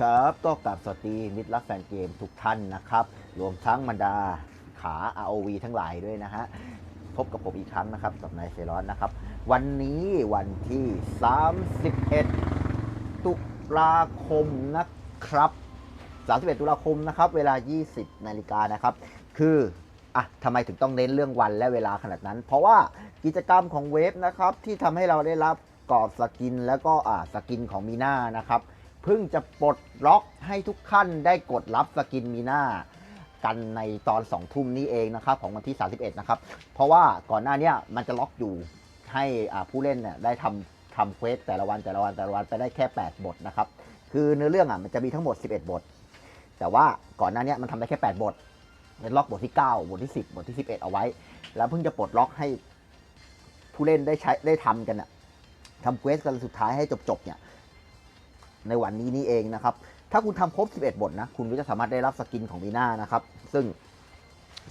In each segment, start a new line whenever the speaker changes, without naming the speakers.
ครับ ก็กลับสวัสดีมิตรรักแฟนเกมทุกท่านนะครับ รวมทั้งบรรดาขา ROV ทั้งหลายด้วยนะฮะ พบกับผมอีกครั้งนะครับกับนายเซรอนนะครับ วันนี้วันที่ 31 ตุลาคมนะครับ 31 ตุลาคมนะครับ เวลา 20 นาฬิกานะครับ คืออะทำไมถึงต้องเน้นเรื่องวันและเวลาขนาดนั้น เพราะว่ากิจกรรมของเวฟนะครับ ที่ทำให้เราได้รับกรอบสกินแล้วก็อ่าสกินของมีน่านะครับ เพิ่งจะปลดล็อกให้ทุกท่านได้กดรับสกินมีหน่ากันในตอน 2 ทุ่มนี้เองนะครับของวันที่ 31 นะครับ เพราะว่าก่อนหน้านี้มันจะล็อกอยู่ให้ผู้เล่นเนี่ยได้ทำทำเควสแต่ละวันแต่ละวันแต่ละวันไปได้แค่ 8 บทนะครับ คือเนื้อเรื่องอะมันจะมีทั้งหมด 11 บท แต่ว่าก่อนหน้านี้มันทำได้แค่ 8 บทเป็นล็อกบทที่ 9 บทที่ 10 บทที่ 11 เอาไว้ แล้วเพิ่งจะปลดล็อกให้ผู้เล่นได้ใช้ได้ทำกันอะทำเควสกันสุดท้ายให้จบๆเนี่ย ในวันนี้นี่เองนะครับ ถ้าคุณทำครบ 11 บทนะ คุณก็จะสามารถได้รับสกินของมีน่านะครับ ซึ่ง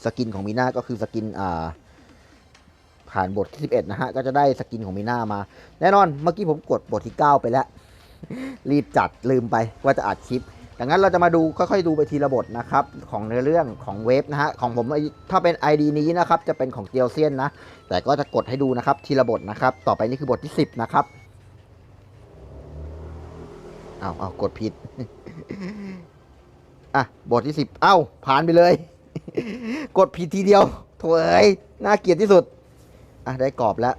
สกินของมีน่าก็คือสกินอ่าผ่านบทที่ 11 นะฮะ ก็จะได้สกินของมีน่ามา แน่นอนเมื่อกี้ผมกดบทที่ 9 ไปแล้ว รีบจัดลืมไปว่าจะอัดคลิปดังนั้นเราจะมาดูค่อยๆดูไปทีละบทนะครับของเนื้อเรื่องของเวฟนะฮะของผมถ้าเป็น ID นี้นะครับจะเป็นของเตียวเซียนนะ แต่ก็จะกดให้ดูนะครับทีละบทนะครับ ต่อไปนี่คือบทที่ 10 นะครับ เอาเอากดผิด อะ บทที่สิบเอ้า ผ่านไปเลย กดผิดทีเดียวโถเอ้ยน่าเกลียดที่สุด อะ ได้กรอบแล้ว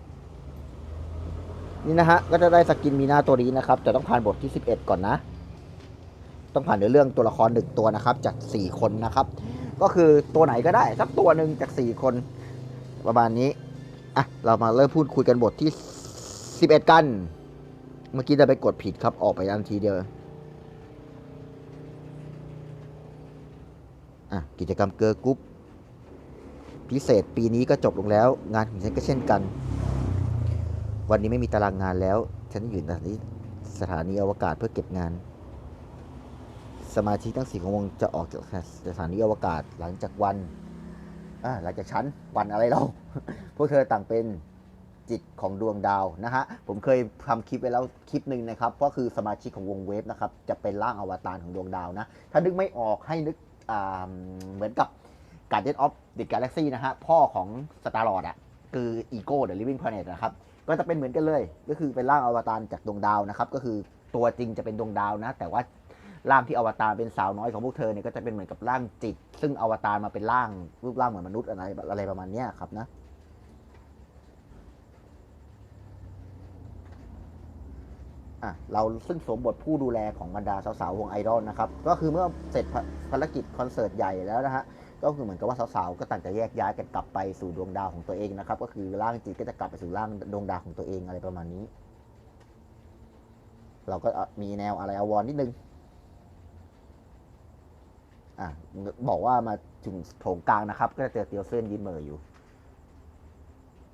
นี่นะฮะ ก็จะได้สกินมีหน้าตัวนี้นะครับ แต่ต้องผ่านบทที่11ก่อนนะ ต้องผ่านในเรื่องตัวละครหนึ่งตัวนะครับ จาก4คนนะครับ ก็คือตัวไหนก็ได้สักตัวหนึ่งจาก4คน ประมาณนี้ อะ เรามาเริ่มพูดคุยกันบทที่11กัน เมื่อกี้จะไปกดผิดครับ ออกไปทันทีเดียว อะ กิจกรรมเกอร์กรุ๊ปพิเศษปีนี้ก็จบลงแล้ว งานของฉันก็เช่นกัน วันนี้ไม่มีตารางงานแล้ว ฉันอยู่ที่สถานีอวกาศเพื่อเก็บงาน สมาชิกทั้งสี่ของวงจะออกจากสถานีอวกาศหลังจากวันอ่าหลังจากฉันวันอะไรเรา พวกเธอต่างเป็น จิตของดวงดาวนะฮะ ผมเคยทำคลิปไปแล้วคลิปหนึ่งนะครับ ก็คือสมาชิกของวงเวฟนะครับ จะเป็นร่างอวตารของดวงดาวนะ ถ้านึกไม่ออกให้นึกเหมือนกับ Guardian of the Galaxy นะฮะ พ่อของ Star Lord อะ คือ Ego the Living Planet นะครับ ก็จะเป็นเหมือนกันเลย ก็คือเป็นร่างอวตารจากดวงดาวนะครับ ก็คือตัวจริงจะเป็นดวงดาวนะ แต่ว่าร่างที่อวตารเป็นสาวน้อยของพวกเธอเนี่ยก็จะเป็นเหมือนกับร่างจิต ซึ่งอวตารมาเป็นร่างรูปร่างเหมือนมนุษย์อะไรอะไรประมาณนี้ครับนะ อะเราซึ่งสวมบทผู้ดูแลของบรรดาสาวๆวงไอดอลนะครับ ก็คือเมื่อเสร็จภารกิจคอนเสิร์ตใหญ่แล้วนะฮะก็คือเหมือนกับว่าสาวๆก็ต่างจะแยกย้ายกันกลับไปสู่ดวงดาวของตัวเองนะครับ ก็คือร่างจิตก็จะกลับไปสู่ร่างดวงดาวของตัวเองอะไรประมาณนี้ เราก็มีแนวอะไรอวรนิดนึงอะบอกว่ามาถึงโถงกลางนะครับ ก็จะเจอเตียวเซนยืนเมออยู่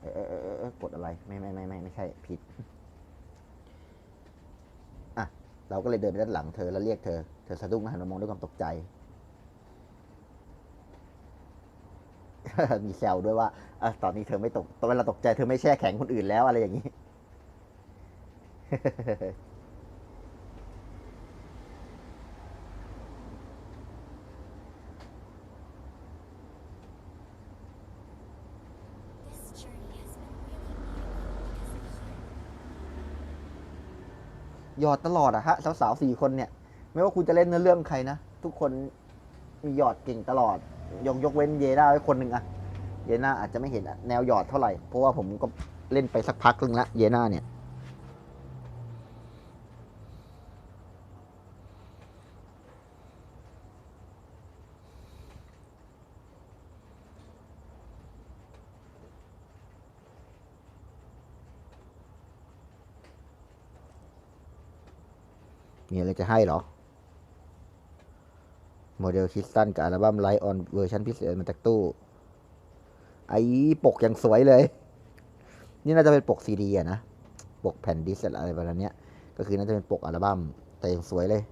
เอ๊ะเอ๊ะเออกดอะไรไม่ไม่ไม่ไม่ไม่ใช่ผิด เราก็เลยเดินไปด้านหลังเธอแล้วเรียกเธอ เธอสะดุ้งหันมามองด้วยความตกใจ มีแซวด้วยว่าอตอนนี้เธอไม่ตก ตอนเวลาตกใจเธอไม่แช่แข็งคนอื่นแล้วอะไรอย่างนี้ หยอดตลอดอะฮะสาวๆสี่คนเนี่ยไม่ว่าคุณจะเล่นเนื้อเรื่องใครนะทุกคนมีหยอดเก่งตลอดยกยกเว้นเยน่าไว้คนหนึ่งอะเยน่าอาจจะไม่เห็นแนวหยอดเท่าไหร่เพราะว่าผมก็เล่นไปสักพักหนึงละเยน่าเนี่ย มีอะไรจะให้เหรอ โมเดลคริสตันกับอัลบั้มไลท์ออนเวอร์ชันพิเศษมาจากตู้ ไอ้ปกยังสวยเลย นี่น่าจะเป็นปกซีดีอะนะ ปกแผ่นดิสก์อะไรประมาณเนี้ยก็คือน่าจะเป็นปกอัลบั้มแต่ยังสวยเลย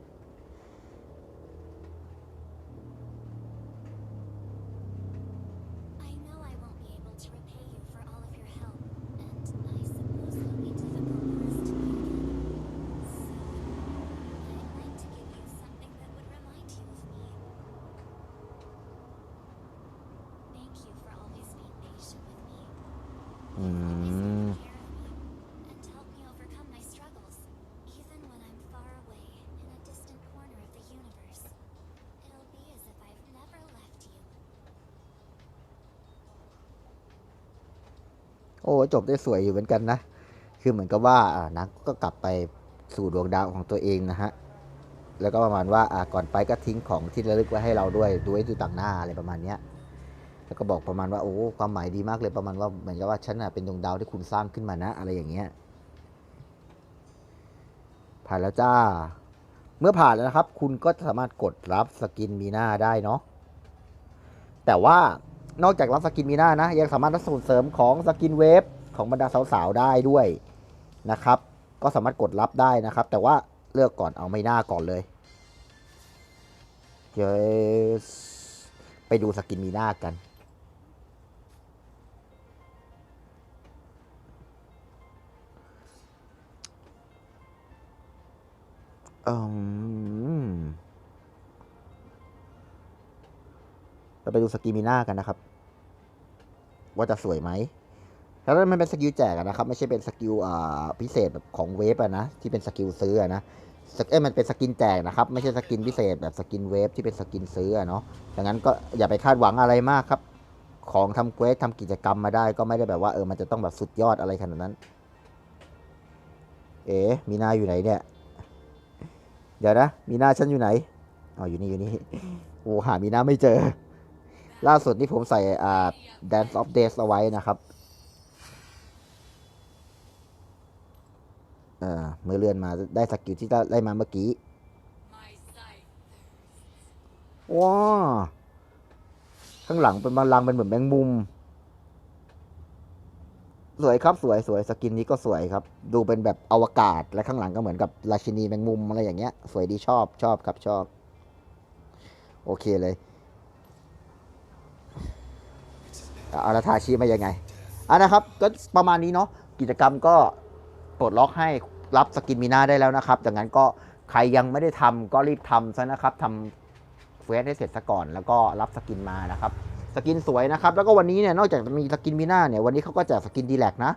โอ้จบได้สวยอยู่เหมือนกันนะ คือเหมือนกับว่าอ่านักก็กลับไปสู่ดวงดาวของตัวเองนะฮะ แล้วก็ประมาณว่าอ่าก่อนไปก็ทิ้งของที่ระลึกไว้ให้เราด้วยดูไว้ดูต่างหน้าอะไรประมาณเนี้ยแล้วก็บอกประมาณว่าโอ้ความหมายดีมากเลยประมาณว่าเหมือนกับว่าฉันน่ะเป็นดวงดาวที่คุณสร้างขึ้นมานะ อะไรอย่างเงี้ยผ่านแล้วจ้า เมื่อผ่านแล้วนะครับ คุณก็สามารถกดรับสกินมีหน้าได้เนาะแต่ว่า นอกจากรับสกินมีหน้านะ ยังสามารถรับส่วนเสริมของสกินเวฟของบรรดาสาวๆได้ด้วยนะครับ ก็สามารถกดรับได้นะครับ แต่ว่าเลือกก่อนเอาไม่หน้าก่อนเลย yes ไปดูสกินมีหน้ากัน อืม เราไปดูสกิมิน่ากันนะครับ ว่าจะสวยไหมแล้วมันเป็นสกิลแจกนะครับ ไม่ใช่เป็นสกิลอ่าพิเศษแบบของเวฟอะนะที่เป็นสกิลซื้ออะนะสกเอ้ยมันเป็นสกินแจกนะครับ ไม่ใช่สกินพิเศษแบบสกินเวฟที่เป็นสกินซื้ออะเนาะดังนั้นก็อย่าไปคาดหวังอะไรมากครับ ของทำเควสทำกิจกรรมมาได้ ก็ไม่ได้แบบว่าเออมันจะต้องแบบสุดยอดอะไรขนาดนั้น เอ๋มีนาอยู่ไหนเนี่ย เดี๋ยวนะ มีนาฉันอยู่ไหนอ๋ออยู่นี่อยู่นี่โอ้หามีนาไม่เจอ ล่าสุดที่ผมใส่อ่า Dance of Days เอาไว้นะครับเออเมื่อเลื่อนมาได้สกิลที่ได้มาเมื่อกี้ว้าข้างหลังเป็นบาลังเป็นเหมือนแมงมุม สวยครับสวยสวยสกินนี้ก็สวยครับ ดูเป็นแบบอวกาศและข้างหลังก็เหมือนกับราชินีแมงมุมอะไรอย่างเงี้ย สวยดีชอบชอบครับชอบ โอเคเลยเอาเอาละทาชีมายังไงอะนะครับ ก็ประมาณนี้เนาะกิจกรรมก็ปลดล็อกให้รับสกินมีนาได้แล้วนะครับดังนั้นก็ใครยังไม่ได้ทำก็รีบทำซะนะครับทำเฟสให้เสร็จซะก่อน แล้วก็รับสกินมานะครับ สกินสวยนะครับ แล้วก็วันนี้เนี่ยนอกจากจะมีสกินมีหน้าเนี่ยวันนี้เขาก็แจกสกินดีแลกนะ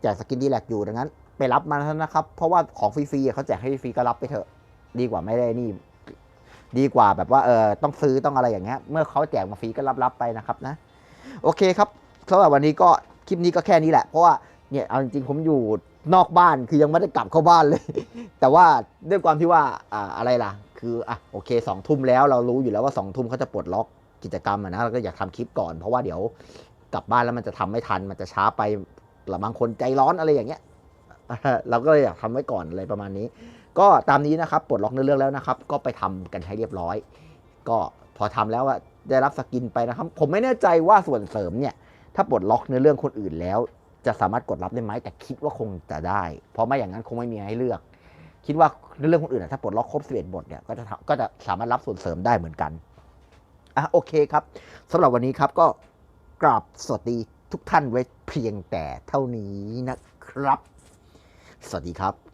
แจกสกินดีแลกอยู่ดังนั้น ไปรับมาแล้วนะครับ เพราะว่าของฟรีๆเขาแจกให้ฟรีก็รับไปเถอะ ดีกว่าไม่ได้นี่ดีกว่าแบบว่าเออต้องซื้อต้องอะไรอย่างเงี้ยเมื่อเขาแจกมาฟรีก็รับรับไปนะครับนะ โอเคครับสำหรับวันนี้ก็คลิปนี้ก็แค่นี้แหละ เพราะว่าเนี่ยเอาจริงๆผมอยู่นอกบ้านคือยังไม่ได้กลับเข้าบ้านเลย แต่ว่าด้วยความที่ว่าอ่าอะไรล่ะ คืออะโอเคสองทุ่มแล้วเรารู้อยู่แล้วว่าสองทุ่มเขาจะปลดล็อกกิจกรรมนะเราก็อยากทำคลิปก่อนเพราะว่าเดี๋ยวกลับบ้านแล้วมันจะทำไม่ทันมันจะช้าไปหรือบางคนใจร้อนอะไรอย่างเงี้ยเราก็เลยอยากทำไว้ก่อนอะไรประมาณนี้ ก็ตามนี้นะครับปลดล็อกเนื้อเรื่องแล้วนะครับ ก็ไปทำกันให้เรียบร้อย ก็พอทำแล้วอะ ได้รับสกินไปนะครับ ผมไม่แน่ใจว่าส่วนเสริมเนี่ย ถ้าปลดล็อกเนื้อเรื่องคนอื่นแล้ว จะสามารถกดรับได้ไหมแต่คิดว่าคงจะได้ เพราะไม่อย่างนั้นคงไม่มีให้เลือก คิดว่าเนื้อเรื่องคนอื่นถ้าปลดล็อกครบ11บทเนี่ยก็จะก็จะสามารถรับส่วนเสริมได้เหมือนกันอะโอเคครับสำหรับวันนี้ครับก็กราบสวัสดีทุกท่านไว้เพียงแต่เท่านี้นะครับ สวัสดีครับ